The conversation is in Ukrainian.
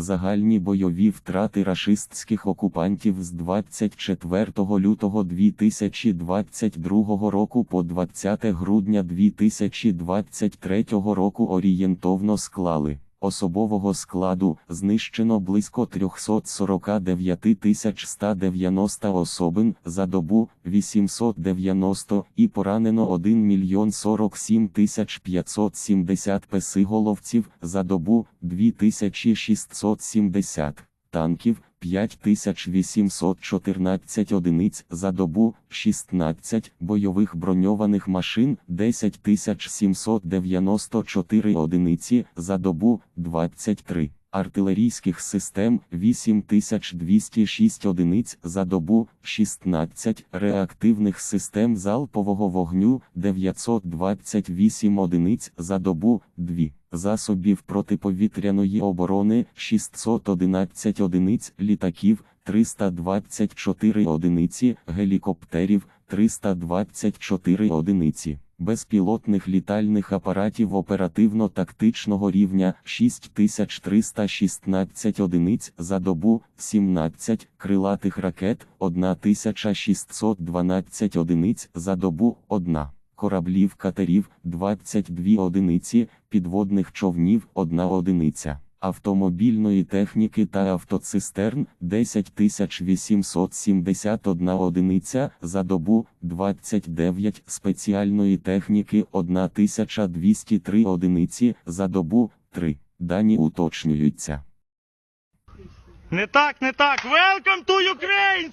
Загальні бойові втрати рашистських окупантів з 24 лютого 2022 року по 20 грудня 2023 року орієнтовно склали. Особового складу знищено близько 349 190 особин за добу 890 і поранено 1 мільйон 47 570 песиголовців за добу 2670 танків 5814 одиниць за добу, 16 бойових броньованих машин 10794 одиниці за добу, 23 артилерійських систем 8206 одиниць за добу, 16 реактивних систем залпового вогню 928 одиниць за добу, 2 засобів протиповітряної оборони 611 одиниць літаків, 324 одиниці гелікоптерів, 324 одиниці. Безпілотних літальних апаратів оперативно-тактичного рівня 6316 одиниць за добу, 17 крилатих ракет 1612 одиниць за добу, 1 кораблів катерів 22 одиниці, підводних човнів 1 одиниця. Автомобільної техніки та автоцистерн 10871 одиниця за добу, 29 спеціальної техніки 1203 одиниці за добу, 3. Дані уточнюються. Не так, не так. Welcome to Ukraine,